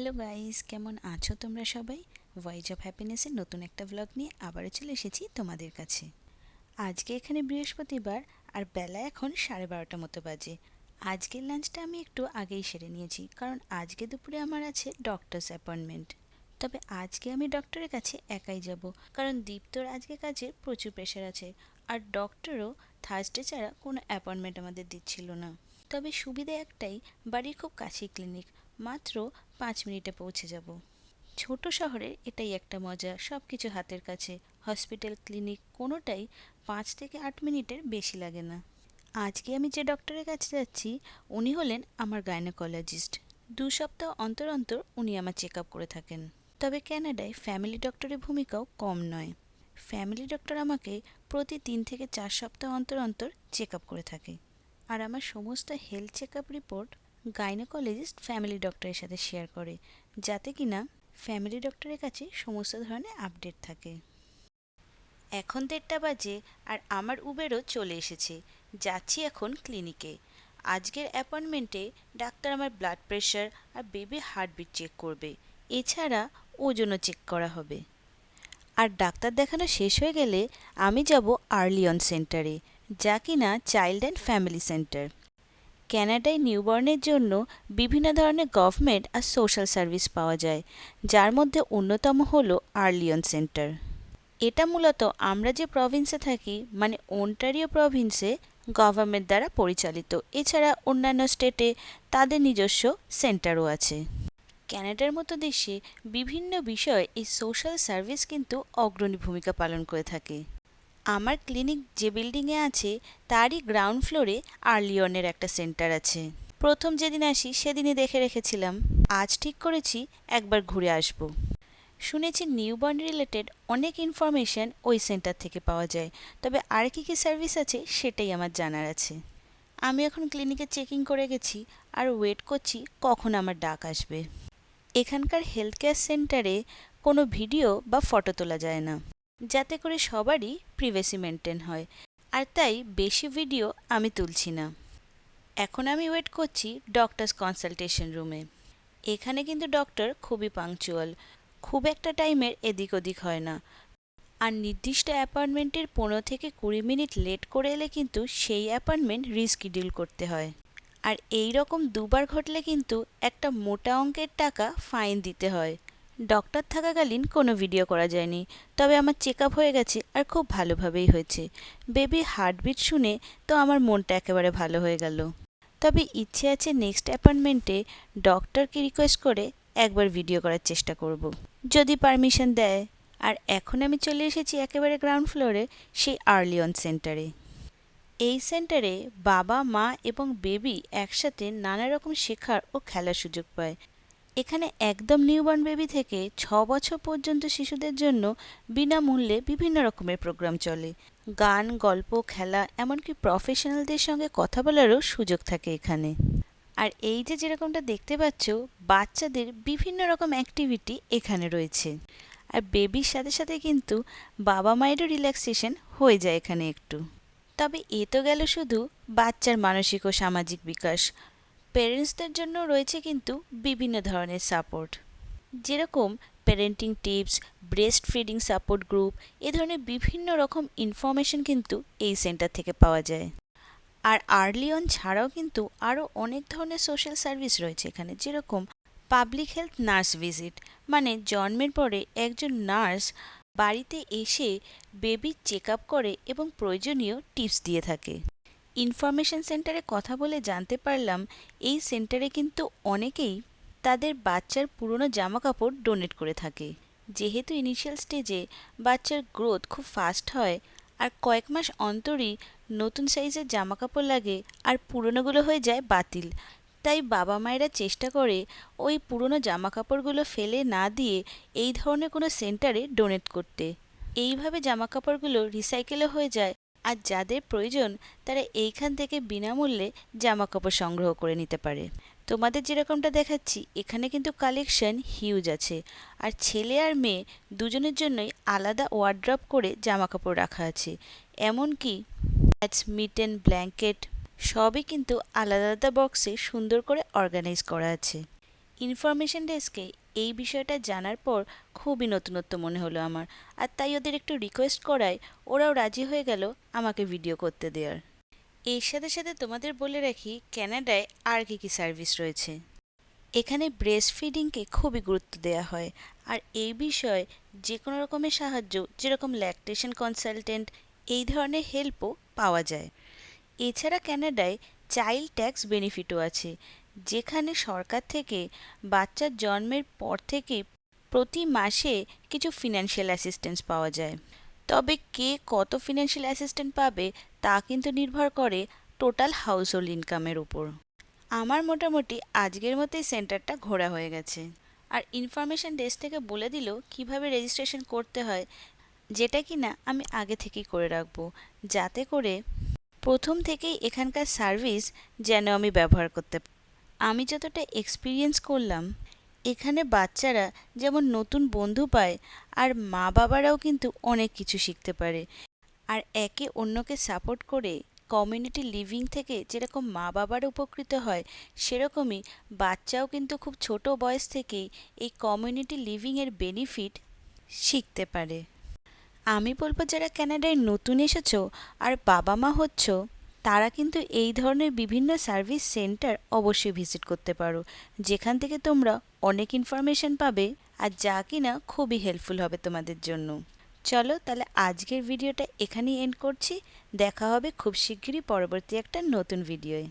Hello guys, কেমন আছো তোমরা সবাই? ভয়েস অফ হ্যাপিনেসের নতুন একটা ব্লগ নিয়ে আবারও চলে এসেছি তোমাদের কাছে। আজকে এখানে বৃহস্পতিবার, আর বেলা এখন সাড়ে বারোটা মতো বাজে। আজকের লাঞ্চটা আমি একটু আগেই সেরে নিয়েছি, কারণ আজকে দুপুরে আমার আছে ডক্টরস অ্যাপয়েন্টমেন্ট তবে আজকে আমি ডক্টরের কাছে একাই যাব, কারণ দীপ্তর আজকে কাজের প্রচুর প্রেশার আছে, আর ডক্টরও থার্সডে ছাড়া কোনো অ্যাপয়েন্টমেন্ট আমাদের দিচ্ছিল না। তবে সুবিধা একটাই, বাড়ির খুব কাছেই ক্লিনিক মাত্র পাঁচ মিনিটে পৌঁছে যাব। ছোট শহরে এটাই একটা মজা সব কিছু হাতের কাছে। হসপিটাল, ক্লিনিক কোনোটাই পাঁচ থেকে আট মিনিটের বেশি লাগে না। আজকে আমি যে ডক্টরের কাছে যাচ্ছি, উনি হলেন আমার গাইনোকোলজিস্ট। দু সপ্তাহ অন্তর অন্তর উনি আমার চেক আপ করে থাকেন। তবে ক্যানাডায় ফ্যামিলি ডক্টরের ভূমিকাও কম নয়। ফ্যামিলি ডক্টর আমাকে প্রতি তিন থেকে চার সপ্তাহ অন্তর অন্তর চেক আপ করে থাকে। আর আমার সমস্ত health check report gynaecologist family ডক্টরের সাথে শেয়ার করে, যাতে কিনা ফ্যামিলি ডক্টরের কাছে সমস্ত ধরনের আপডেট থাকে। এখন দেড়টা বাজে আর আমার উবেরও চলে এসেছে। যাচ্ছি এখন ক্লিনিকে আজকের অ্যাপয়েন্টমেন্টে ডাক্তার আমার ব্লাড প্রেশার আর বেবি হার্টবিট চেক করবে। এছাড়া ওজনও চেক করা হবে। আর ডাক্তার দেখানো শেষ হয়ে গেলে আমি যাব আর্লিয়ন সেন্টারে যা কিনা চাইল্ড অ্যান্ড ফ্যামিলি সেন্টার ক্যানাডায় নিউবর্নের জন্য বিভিন্ন ধরনের গভর্নমেন্ট আর সোশ্যাল সার্ভিস পাওয়া যায়, যার মধ্যে অন্যতম হলো আর্লিয়ন সেন্টার। এটা মূলত আমরা যে প্রভিন্সে থাকি মানে ওন্টারিও প্রভিন্সে গভর্নমেন্ট দ্বারা পরিচালিত। এছাড়া অন্যান্য স্টেটে তাদের নিজস্ব সেন্টারও আছে। ক্যানাডার মতো দেশে বিভিন্ন বিষয়ে এই সোশ্যাল সার্ভিস কিন্তু অগ্রণী ভূমিকা পালন করে থাকে। আমার ক্লিনিক যে বিল্ডিংয়ে আছে, তারই গ্রাউন্ড ফ্লোরে আর্লিয়নের একটা সেন্টার আছে। প্রথম যেদিন আসি, সেদিনই দেখে রেখেছিলাম। আজ ঠিক করেছি, একবার ঘুরে আসব। শুনেছি নিউবর্ন রিলেটেড অনেক ইনফরমেশন ওই সেন্টার থেকে পাওয়া যায়, তবে আর কী কী সার্ভিস আছে, সেটাই আমার জানার আছে। আমি এখন ক্লিনিকে চেকিং করে গেছি, আর ওয়েট করছি কখন আমার ডাক আসবে। এখানকার হেলথ কেয়ার সেন্টারে কোনো ভিডিও বা ফটো তোলা যায় না। যাতে করে সবারই প্রিভেসি মেনটেন হয়। আর তাই বেশি ভিডিও আমি তুলছি না। এখন আমি ওয়েট করছি ডক্টরস কনসালটেশন রুমে এখানে কিন্তু ডক্টর খুবই পাংচুয়াল খুব একটা টাইমের এদিক ওদিক হয় না। আর নির্দিষ্ট অ্যাপয়েন্টমেন্টের পনেরো থেকে কুড়ি মিনিট লেট করে এলে কিন্তু সেই অ্যাপয়েন্টমেন্ট রিস্কিডিউল করতে হয়। আর এই রকম দুবার ঘটলে কিন্তু একটা মোটা অঙ্কের টাকা ফাইন দিতে হয়। ডক্টর থাকাকালীন কোনো ভিডিও করা যায়নি, তবে আমার চেক আপ হয়ে গেছে আর খুব ভালোভাবেই হয়েছে। বেবি হার্টবিট শুনে তো আমার মনটা একেবারে ভালো হয়ে গেল। তবে ইচ্ছে আছে নেক্সট অ্যাপয়েন্টমেন্টে ডক্টরকে রিকোয়েস্ট করে একবার ভিডিও করার চেষ্টা করব। যদি পারমিশন দেয়, আর এখন আমি চলে এসেছি একেবারে গ্রাউন্ড ফ্লোরে, সেই আর্লিয়ন সেন্টারে। এই সেন্টারে বাবা, মা এবং বেবি একসাথে নানা রকম শেখার ও খেলার সুযোগ পায়। এখানে একদম নিউবর্ন বেবি থেকে ছ বছর পর্যন্ত শিশুদের জন্য বিনামূল্যে বিভিন্ন রকমের প্রোগ্রাম চলে। গান, গল্প, খেলা, এমনকি প্রফেশনালদের সঙ্গে কথা বলারও সুযোগ থাকে এখানে। আর এই যে যেরকমটা দেখতে পাচ্ছ, বাচ্চাদের বিভিন্ন রকম অ্যাক্টিভিটি এখানে রয়েছে। আর বেবির সাথে সাথে কিন্তু বাবা মায়েরও রিল্যাক্সেশন হয়ে যায় এখানে একটু। তবে এ তো গেল শুধু বাচ্চার মানসিক ও সামাজিক বিকাশ। পেরেন্টসদের জন্য রয়েছে কিন্তু বিভিন্ন ধরনের সাপোর্ট যেরকম parenting tips breast feeding support group এ ধরনের বিভিন্ন রকম ইনফরমেশন কিন্তু এই সেন্টার থেকে পাওয়া যায়। আর আর্লিয়ন ছাড়াও কিন্তু আরও অনেক ধরনের সোশ্যাল সার্ভিস রয়েছে এখানে, যেরকম পাবলিক হেলথ নার্স ভিজিট মানে জন্মের পরে একজন নার্স বাড়িতে এসে বেবির চেক আপ করে এবং প্রয়োজনীয় টিপস দিয়ে থাকে। ইনফরমেশন সেন্টারে কথা বলে জানতে পারলাম, এই সেন্টারে কিন্তু অনেকেই তাদের বাচ্চার পুরনো জামা কাপড় ডোনেট করে থাকে। যেহেতু ইনিশিয়াল স্টেজে বাচ্চার গ্রোথ খুব ফাস্ট হয়, আর কয়েক মাস অন্তরই নতুন সাইজের জামা কাপড় লাগে আর পুরনোগুলো হয়ে যায় বাতিল। তাই বাবা মায়েরা চেষ্টা করে ওই পুরনো জামা কাপড়গুলো ফেলে না দিয়ে এই ধরনের কোনো সেন্টারে ডোনেট করতে। এইভাবে জামা কাপড়গুলো রিসাইকেলও হয়ে যায় আর যাদের প্রয়োজন, তারা এইখান থেকে বিনামূল্যে জামা কাপড় সংগ্রহ করে নিতে পারে। তোমাদের যেরকমটা দেখাচ্ছি, এখানে কিন্তু কালেকশন হিউজ আছে। আর ছেলে আর মেয়ে দুজনের জন্যই আলাদা ওয়ার্ড্রপ করে জামা কাপড় রাখা আছে। এমনকি প্যাডস মিটেন ব্ল্যাঙ্কেট সবই কিন্তু আলাদা আলাদা বক্সে সুন্দর করে অর্গানাইজ করা আছে। ইনফরমেশন ডেস্কে এই বিষয়টা জানার পর খুবই নতুনত্ব মনে হলো আমার। আর তাই ওদের একটু রিকোয়েস্ট করায়, ওরাও রাজি হয়ে গেল আমাকে ভিডিও করতে দেওয়ার। এর সাথে সাথে তোমাদের বলে রাখি ক্যানাডায় আর কী কী সার্ভিস রয়েছে। এখানে ব্রেস্ট ফিডিংকে খুবই গুরুত্ব দেওয়া হয়। আর এই বিষয়ে যে কোনো রকমের সাহায্য, যেরকম ল্যাকটেশন কনসালটেন্ট এই ধরনের হেল্পও পাওয়া যায়। এছাড়া ক্যানাডায় চাইল্ড ট্যাক্স বেনিফিটও আছে। যেখানে সরকার থেকে বাচ্চার জন্মের পর থেকে প্রতি মাসে কিছু ফিনান্সিয়াল অ্যাসিস্ট্যান্স পাওয়া যায়। তবে কে কত ফিনান্সিয়াল অ্যাসিস্ট্যান্ট পাবে তা কিন্তু নির্ভর করে টোটাল হাউস হোল্ড ইনকামের উপর। আমার মোটামুটি আজকের মতোই সেন্টারটা ঘোরা হয়ে গেছে। আর ইনফরমেশন ডেস্ক থেকে বলে দিল কীভাবে রেজিস্ট্রেশন করতে হয়, যেটা কি না আমি আগে থেকেই করে রাখব। যাতে করে প্রথম থেকেই এখানকার সার্ভিস যেন আমি ব্যবহার করতে। আমি যতটা এক্সপিরিয়েন্স করলাম, এখানে বাচ্চারা যেমন নতুন বন্ধু পায় আর মা বাবারাও কিন্তু অনেক কিছু শিখতে পারে। আর একে অন্যকে সাপোর্ট করে কমিউনিটি লিভিং থেকে যেরকম মা বাবার উপকৃত হয়, সেরকমই বাচ্চাও কিন্তু খুব ছোট বয়স থেকেই এই কমিউনিটি লিভিংয়ের বেনিফিট শিখতে পারে। আমি বলব, যারা ক্যানাডায় নতুন এসেছ আর বাবা মা হচ্ছ তারা কিন্তু এই ধরনের বিভিন্ন সার্ভিস সেন্টার অবশ্যই ভিজিট করতে পারো। যেখান থেকে তোমরা অনেক ইনফরমেশান পাবে আর যা কিনা খুবই হেল্পফুল হবে তোমাদের জন্য। চলো তাহলে আজকের ভিডিওটা এখানেই এন্ড করছি। দেখা হবে খুব শিগগিরই পরবর্তী একটা নতুন ভিডিওয়ে।